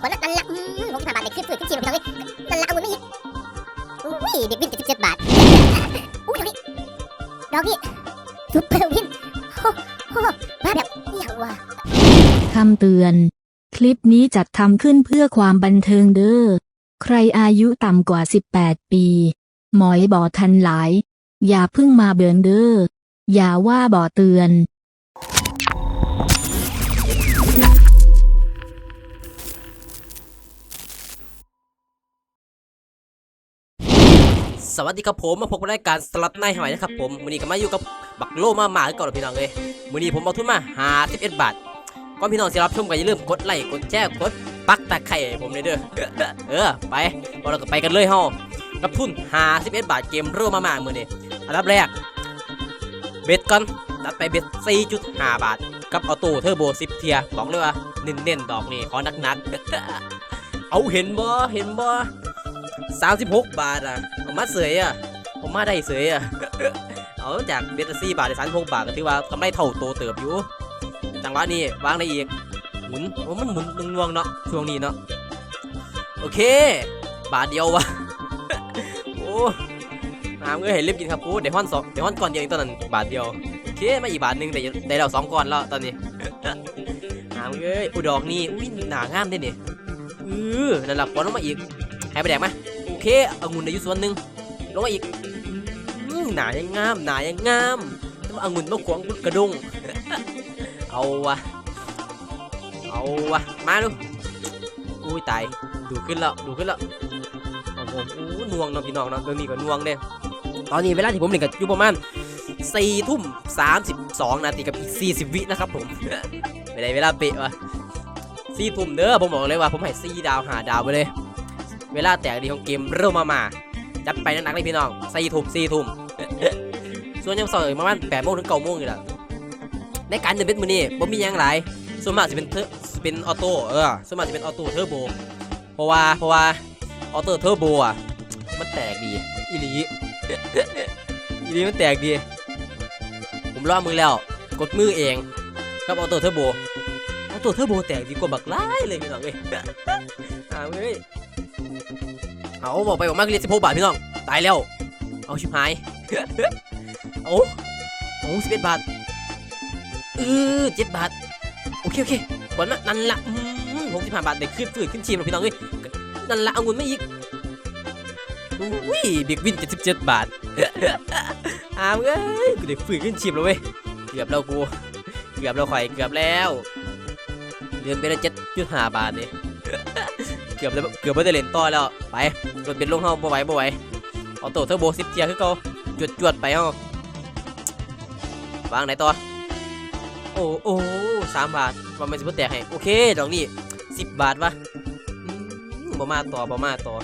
คนละนั่นละหกสิบห้าบาทเด็กขึ้นฝืนขึ้นชีพเราเลยนั่นละเอาเงินไม่อีกอุ้ยเด็กวินเจ็ดสิบเจ็ดบาทอุ้ยดอกนี้ดอกนี้ซุปเปอร์วินโอ้โหมาแบบอย่างวะคำเตือน คลิปนี้จัดทำขึ้นเพื่อความบันเทิงเด้อ ใครอายุต่ำกว่า 18 ปี หมอยบ่อทันหลาย อย่าพึ่งมาเบินเด้อ อย่าว่าบ่อเตือน สวัสดีครับผมมาพบกับรายการสลัดในหอยนะครับผมมือนี้ก็มาอยู่กับบักโลมาหมาคือเก่อนแล้วพี่น้องเลยมือนี้ผมเอาทุนมา51บาทก่อนพี่น้องสิรับชมก็อย่าลืมกดไลค์กดแชร์กดปักตะไคร่ให้ผมเลยเด้อเออไปเราก็ไปกันเลยเฮากับทุน51บาทเกมโรมาหมามือนี้อันดับแรกเบ็ดก่อนตัดไปเบ็ด4.5บาท กับออโต้เทอร์โบ10เทียร์บอกเลยว่าเน้นๆดอกนี่ขอหนักๆเอาเห็นบ่เห็นบ่ สามสิบหกบาทอะผมมาเสยอะผมมาได้เสยอะ เอาจากเบสซี่บาทได้สามสิบหกบาทก็ถือว่ากำไรเท่าโตเติบอยู่ จังหวะนี้วางได้อีก หมุนโอ้มันหมุนนวงเนาะ ช่วงนี้เนาะ โอเค บาทเดียววะ โอ้น้ำก็เห็นรีบกินครับกูเดี๋ยวห้อนสองเดี๋ยวห้อนก่อนเดียวเองตอนนั้นบาทเดียว โอเคมาอีกบาทหนึ่งแต่ได้เราสองก้อนแล้วตอนนี้น้ำเอ้ยอุดอกนี่อุ้ยหนางามได้เนี่ยเออนั่นแหละก้อนลงมาอีกให้ไปแดกไหม เคองุ่นในยู่ส่วนหนึ่งลงมาอีกหนายังงามหนายังงามแต่ว่าองุ่นมาขวางกระดุงเอาวะเอาวะมาดูอุ้ยตายดูขึ้นแล้วดูขึ้นแล้วโอ้โหอู้นวงเนาะพี่น้องเนาะเรื่องนี้ก็นวงเด้ตอนนี้เวลาที่ผมเล่นกับอยู่ประมาณสี่ทุ่มสามสิบสองนาทีกับอีกสี่สิบวินะครับผมไม่ได้เวลาเปะวะสี่ทุ่มเด้อผมบอกเลยว่าผมให้สี่ดาวหาดาวไปเลย เวลาแตกดีของเกมเริ่มมามาจัดไปหนักๆเลยพี่น้องสี่ทุ่มสี่ทุ่มส่วนยังสอยประมาณแปดโมงถึงเก้าโมงอยู่ละในการเดินเบ็ดมือนี่ผมมีหยังหลายส่วนมากจะเป็นเทอสิเป็นออโต้เออส่วนมากจะเป็นออโต้เทอร์โบเพราะว่าเพราะว่าออโต้เทอร์โบอะมันแตกดีอีหลีอีหลีมันแตกดี ผมลอมือแล้ว กดมือเองกับออโต้เทอร์โบ ออโต้เทอโบแตกดีกว่าบักไล่เลยพี่น้องเอ้ยอ่าเว้ยเอาบอกไปบอกมากเรียนสิบหกบาทพี่น้องตายแล้ว เอาชิบหายเอาโอ้สิบเอ็ดบาทเออเจ็ดบาทโอเคโอเคกวนนะนั่นละหกสิบห้าบาทเด็กขึ้นฟื้นขึ้นชีมแล้วพี่น้องเอ้ยนั่นละเอาเงินไม่อีกอุ้ยเด็กวินเจ็ดสิบเจ็ดบาทอ้าวเอ้ยกูเด็กฟื้นขึ้นชีมแล้วเว้ยเกือบแล้วกูเกือบแล้วข่อยเกือบแล้ว เดือนไปละเจ็ดจุดห้าบาทเนี่ยเกือบจะเกือบไม่ได้เล่นต่อแล้วไปรถเป็นลงเฮาบ่ไหวบ่ไหวเอาโต้เทอร์โบสิบเทียร์คือเก่าจวดจวดไปเฮาวางไหนต่อโอ้โอ้สามบาทว่ามันสิบแตกให้โอเคดอกนี้สิบบาทวะบ่มาต่อบ่มาต่อ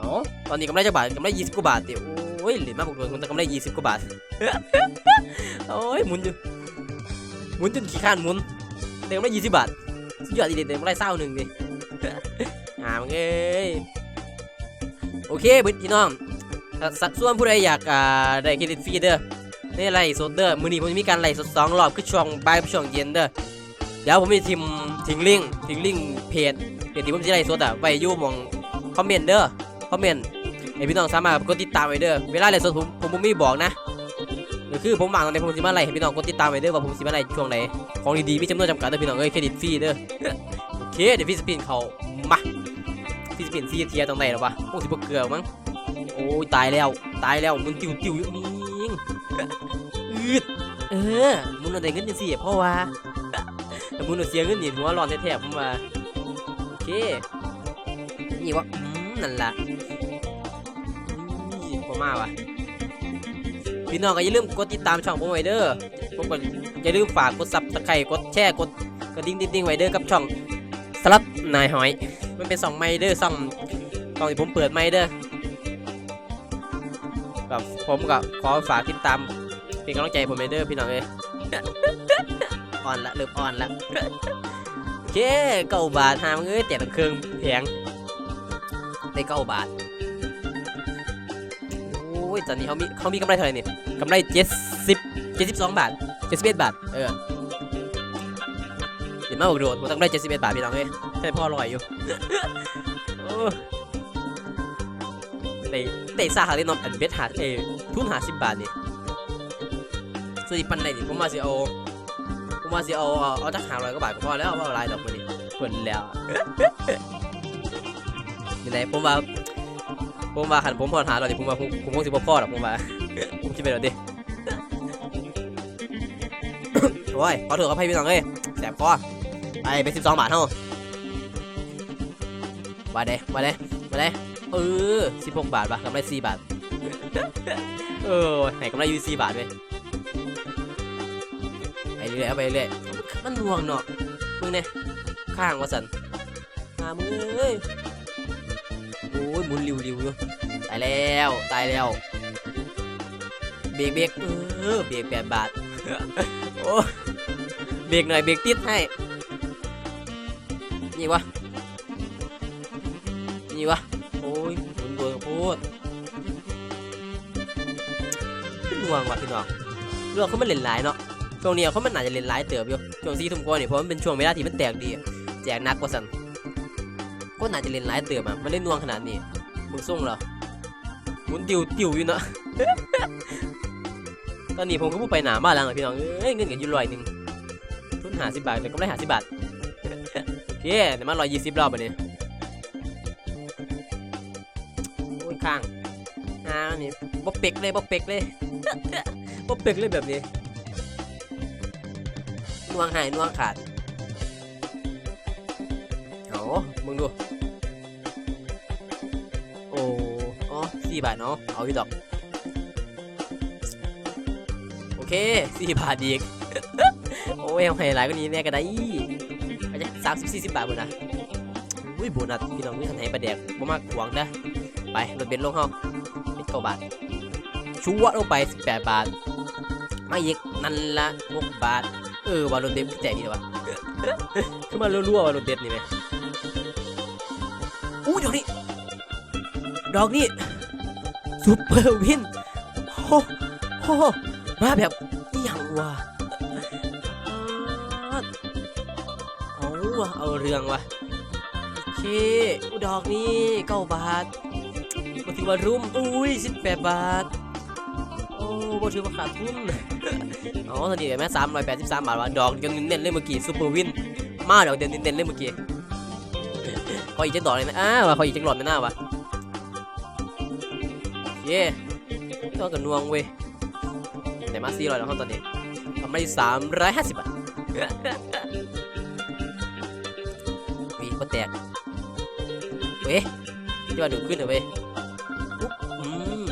อ๋อตอนนี้กำไรจักบาทกำไรยี่สิบกว่าบาทเดี๋ยวโอ้ยเหรียญมากกว่าเดิมแต่กำไรยี่สิบกว่าบาทโอ้ยหมุนอยู่หมุนจนขี้ข้านหมุน เต็มได้ยี่สิบบาทยอดอีเด็ดเต็มได้เศร้าหนึ่งดิอ่ามึงเอ้ยโอเคพี่น้องสัดส่วนผู้ใดอยากอ่าได้เครดิตฟรีเด้อในไลฟ์สดเด้อมือนี้ผมจะมีการไลฟ์สดสองรอบคือช่วงบ่ายช่วงเย็นเด้อเดี๋ยวผมมีทีมทิ้งลิงก์ทิ้งลิงก์เพจเพจที่ผมจะไลฟ์สดอะไว้ยู่มองคอมเมนต์เด้อคอมเมนต์ให้พี่น้องสามารถกดติดตามไว้เด้อเวลาไลฟ์สดผมผมบ่มีบอกนะ ก็คือผมวางตรงไหนผมสิมาไลฟ์ให้พี่น้องกดติดตามไว้เด้อว่าผมสิมาไลฟ์ช่วงไหนของดีๆมีจำนวนจำกัดเด้อพี่น้องเอ้ยเครดิตฟรีเด้อโอเคเดี๋ยวพี่สปินเขามาพี่สปินซีเทียตรงไหนหรอวะพวกสิบเกลือมั้งโอ้ยตายแล้วตายแล้วมึงติวติวอยู่นี่อืดเออมึงเอาได้เงินยังสิเพราะว่าแต่มึงเอาเสียเงินนี่หัวร้อนแท้ๆผมว่าโอเคนี่วะนั่นล่ะนี่พอมาวะ พี่น้องก็อย่าลืมกดติดตามช่องผมไว้เด้อผมก็อย่าลืมฝากกดซับตะไคร่กดแชร์กดกระดิ่งดิ่งไว้เด้อกับช่องสลัดนายหอย มันเป็นสองไมเด้อสองตอนที่ผมเปิดไมเด้อกับผมกับขอฝากติดตามเป็นกำลังใจผมไว้เด้อพี่น้องเอ้ยอ่อนละเริ่มอ่อนละโอเคเก้าบาทหามงเอ้ยแต่ละเครื่องแพงได้เก้าบาท ตอนนี้เขามีเขามีกำไรเท่าไหร่เนี่ยกำไรเจ็ดสิบเจ็ดสิบสองบาทเจ็ดสิบเอ็ดบาท เออเห็นมาบอกโดดผมต้องได้เจ็ดสิบเอ็ดบาทพี่น้องเอ้ยใช่พ่อลอยอยู่เตะเตะซาหาเล่นนอมอันเบ็ดหาเอทุนหาสิบบาทนี่ส่วนอีกปันไหนนี่ผมมาสิเอาผมมาสิเอาเอาเอาจักหาร้อยกว่าบาทก็พอแล้วว่าเอาหลายดอกมันนี่เปิดแล้วนี่ไหนผมว่า ผมว่าขันผมพอหาเราดิผมว่าผมผมคงสิบ่อหรอกผมว่าผมคิดไปแล้วดิโอ้ยขอโทษขออภัยพี่น้องเอ้ยแสบคอไปไปสิบสองบาทเท่ามาเด้มาเด้มาเด้เออสิบหกบาทปะกำไรสี่บาทเออให้กำไรอยู่สี่บาทเว้ยไปเรื่อยๆไปเรื่อยๆมันห่วงเนาะมึงเนี่ยข้างวะสันหามึงเอ้ย โอ้ยหมุนริวๆอยู่ตายแล้วตายแล้วเบรกเบรกเออเบรกแปดบาทโอ้เบรกหน่อยเบรกติดให้นี่วะนี่วะโอ้ยหมุนตัวโพดขึ้นห่วงว่ะพี่น้องเรื่องเขาไมันเล่นหลายเนาะช่วงนี้เขามันน่าจะเล่นหลายเติบอยู่ช่วงซีทุ่มกว่านี่เพราะมันเป็นช่วงเวลาที่มันแตกดีแจกนักกว่าสัน ก็น่าจะเล่นหลายเติบอะมันเล่นนวงขนาดนี้มึงส่งเหรอหมุนติวติวอยู่เนาะตอนนี้ผมก็พูดไปหนาบ้านแล้วพี่น้องเอ้ยเงินกันอยู่ร้อยหนึ่งทุนหาสิบบาทแต่ก็ได้หาสิบบาทโอเคเดี๋ยวมาร้อยยี่สิบรอบไปเนี่ยโอ้ยข้างอ่านี่บ่เป็กเลยบ่เป็กเลยบ่เป็กเลยแบบนี้นวงหายนวงขาด มึงดู โอ้อ๋อสี่บาทเนาะ เอาพี่ดอก โอเคสี่บาทอีก โอ้ยเอาให้หลายกว่านี้แน่ก็ได้อาจจะสามสิบสี่สิบบาทบุญนะอุ้ยโบนัสพี่น้องมีคันไหนประแดกบ่มากหวงนะไปรถเบนซ์ลงเฮาเป็นเก้าบาท ชัวร์ลงไปสิบแปดบาทมาอีกนั่นละหกบาท เออว่ารถเบนซ์แจกดีวะขึ้นมารัวๆว่ารถเบนซ์นี่ไหม ดอกนี้ ดอกนี้ซูเปอร์วินโอ้โหมาแบบอหย่างวะอ่าเอาวะเอาเรื่องวะโอเคอุดอกนี่เก้าบาทมาถือว่ารุ่มอุ้ยสิบแปดบาท โอ้บ่ถือว่าขาดทุนอ๋อตอนนี้แม่สามร้อยแปดสิบสามบาทวะดอกเดียวเน้นเลยเมื่อกี้ซูเปอร์วิน มาดอกเดียวเน้นเลยเมื่อกี้ ขออีกจักดอกเลยนะอ้าวขออีกจักหลอดไม่น่าวะโอเคต้องกันนวงเว้ยแต่มาสี่ร้อยแล้วครับตอนนี้ทำได้สามร้อยห้าสิบบาทวีก็แตกเว้ยที่ว่าดูขึ้นเหรอเว้ยปุ๊บอืม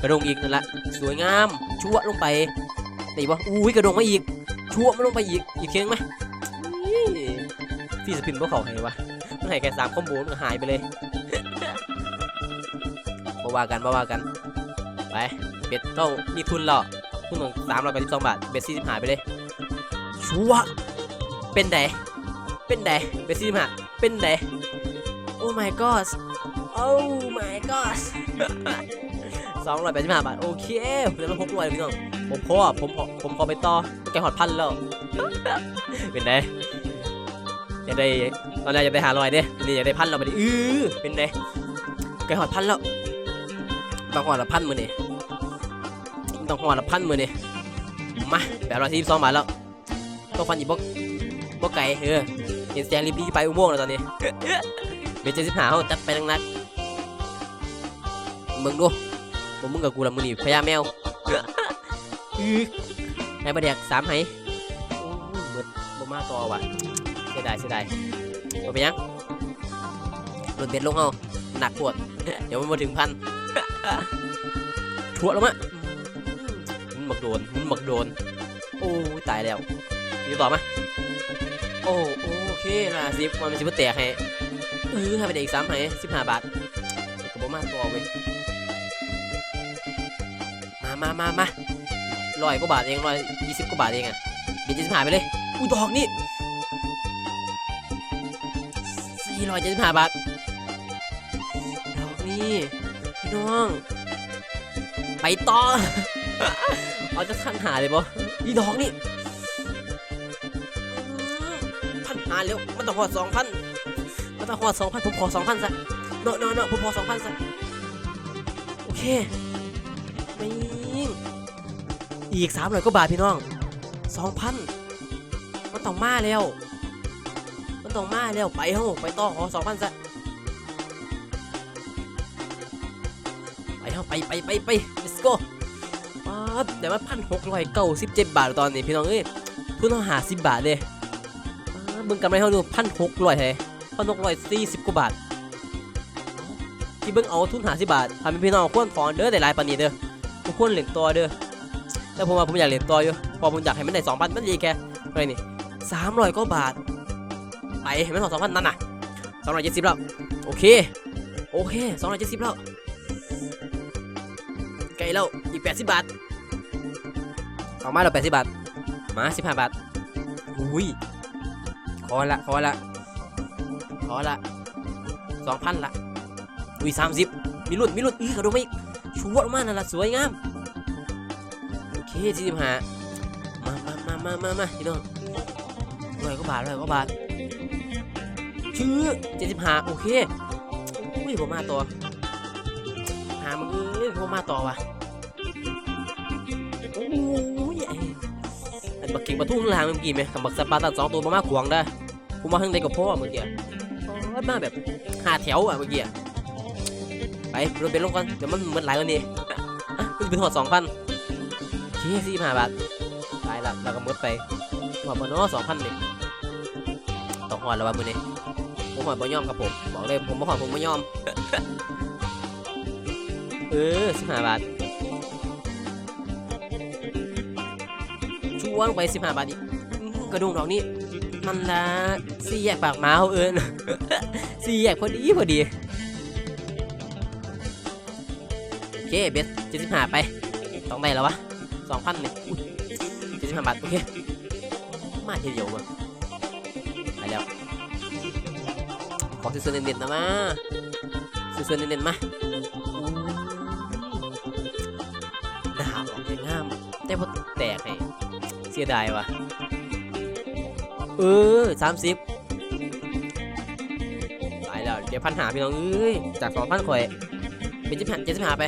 กระดงอีกนั่นละสวยงามชั่วลงไปตีวะอุ้ยกระดงมาอีกชั่วมาลงไปอีกอีกเคียงไหมพี่สปินพวกเขาให้วะ ให้แค่สามคอมโบมันก็หายไปเลยมาว่ากันมาว่ากัน ไปเป็ดเข้ามีทุนแล้วทุนของสามร้อยแปดสิบสองบาท เบ็ดสี่สิบหายไปเลย ชัว เป็นไดเป็นไดเบ็ดสี่สิบห้าเป็นไดโอ้ my god โอ้ my god สองร้อยแปดสิบห้าบาท โอเคผมจะมาพกด้วยพี่น้อง ผมพอผมพอผมพอไปต่อแกหอดพันแล้ว เป็นได ยาได้ตอนแรกอยาได้หาร้อยเด้นี่อยาได้พันแล้วไปดิอื้อเป็นไดแกหอดพันแล้วบางหอดละพันมือนี่ต้องหัวละพันมือนี่มาแปดร้อยสี่สิบสองบาทแล้วต้องฟันอีกบกบกไก่เออเห็นแสงรีบรีไปอุโมงค์แล้วตอนนี้เบเจ็ดสิบห้าเขาจัดไปนักนักมึงดูผมมึงกับกูละมือนี่พญาแมวอื้อให้มาแดกสามไหโอ้ยเหมือนบ่มาต่อว่ะ เสียดายเสียดายเอาไปยังรถเบ็ดลงเอาหนักปวด เดี๋ยวมันมาถึงพันชั่วแล้วมะมุนหมักโดนมุนหมักโดน โอ้ยตายแล้วอยู่ต่อมาโอ้โอเคนะสิบมันเป็นสิบแตกให้เออให้ไปเด็กสามให้สิบห้าบาทกับบมาตัวเว้ยมามามามาร้อยกว่าบาทเองร้อยยี่สิบกว่าบาทเองอะเดี๋ยวจะสิบห้าไปเลยอุ้ยดอกนี่ สี่ร้อยเจ็ดสิบห้าบาทดอกนี่พี่น้อง ไปต่อเอาจะขั้นหาเลยปะอีดอกนี่พันหาเร็วมันต้องหอดสองพันมันต้องหอดสองพันผมขอสองพันซะเนาะเนาะเนาะผมขอสองพันซะโอเคไม่อีกสามร้อยกว่าบาทพี่น้องสองพันมันต้องมาแล้ว ต้องมาแล้วไปเฮ้าไปต่อขอสองพันซะไปเฮ้าไปไปไปไป let's go ป๊าบแต่ว่าพันหกร้อยเก้าสิบเจ็ดบาทตอนนี้พี่น้องเอ้ยทุนต้องหาสิบบาทเลยป๊าบเบิ่งกำไรเขาดูพันหกร้อยเฮ้พันหกร้อยสี่สิบกว่าบาทที่เบิ่งเอาทุนหาสิบบาททำให้พี่น้องควรฟอนเด้อแต่หลายปานนี้เด้อทุกคนเหรียญตัวเด้อแต่ผมว่าผมอยากเหรียญตัวอยู่พอผมอยากให้มันได้สองพันมันดีแค่ไรนี่สามร้อยกว่าบาท ไปเห็นไหมสองพันนั่นน่ะสองร้อยเจ็ดสิบแล้ว โอเค โอเคสองร้อยเจ็ดสิบแล้วไกลแล้วอีกแปดสิบบาทเอามาเราแปดสิบบาท มาสิบห้าบาทอุ้ยขอละขอละขอละสองพันละอุ้ยสามสิบมีรุ่นมีรุ่นอื้อกระโดดมาอีกชัวร์มากนั่นละสวยงามโอเคสี่สิบห้ามามามามามามาพี่น้องร้อยกว่าบาทร้อยกว่าบาท ชื่อเจ็ดสิบห้าโอเคอุ้ยผมมาต่อหามึงเอ้ยผมมาต่อว่ะโอ้ยไอ้อันบักเก่งประทุ่งลางเมื่อกี้ไหมคำบักสปาร์ตันสองตัวมามาขวางได้ผมมาทั้งใดกับพ่อเมื่อกี้โอ้ยมาแบบหาแถวอะเมื่อกี้ไปรถเบนลงก่อนเดี๋ยวมันมือนหลายกว่านี้อ่มันเป็นหัวสองพันโอเคสี่ห้าบาทตายละแล้วก็หมดไปหัวบนน้อสองพันหนี่งต้องหอดแล้วว่ามือนี้ ผมหอดบ่ยอมครับผม บอกเลยผมบ่หอดผมบ่ยอม เออสิบห้าบาทชวงไปสิบห้าบาทอีกกระดุมดอกนี้ มันละสี่แยกปากหมาเขาเอิญสี่แยกพอดีพอดี โอเคเบสเจ็ดสิบห้าไปต้องได้แล้ววะสองพันนี่เจ็ดสิบห้าบาท โอเค มาทีเดียวมาไปแล้ว ขอซื้อๆเน้นๆนะมาซื้อๆเน้นๆมาดาวออกยังงามแต่พอแตกให้เสียดายว่ะ เออสามสิบตายแล้วเดี๋ยวพันหาพี่น้องเอ้ยจากสองพันข่อยเป็นจิบหันเจ็ดสิบหาไป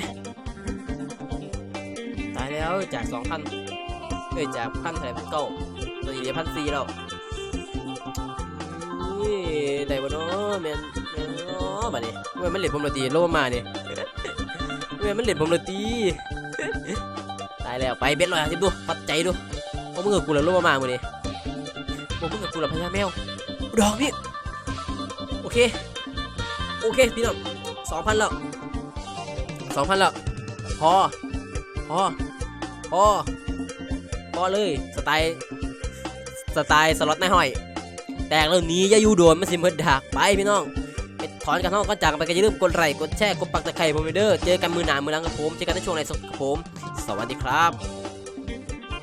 ตายแล้วจากสองพันเอ้ยจากพันเท่าไหร่พันเก้าตอนนี้เหลือพันสี่แล้ว ได้บ่เนาะแม่นแม่นเนาะบัดนี้เว้ยมันเล่นผมละตีโลมานี่เว้ยมันเล่นผมละตีตายแล้วไปเบ็ดร้อยสิดูปัดใจดูพวกมึงกับกูละโลมามื้อนี้พวกมึงกับกูละพญาแมวดอกนี่โอเคโอเคพี่น้องสองพันแล้วสองพันแล้วพอพอพอพอเลยสไตล์สไตล์สล็อตในายห้อย แตกแล้วหนี้อย่าอยู่โดนมันสิเมื่อดักไปพี่น้องไปถอนกันเท่ากันจากไปก็อย่าลืมกดไลค์กดแชร์กดปักตะไคร้ผมไปเด้อเจอกันมือหนามือหลังกับผมเจอกันในช่วงไหนสดกับผม สวัสดีครับ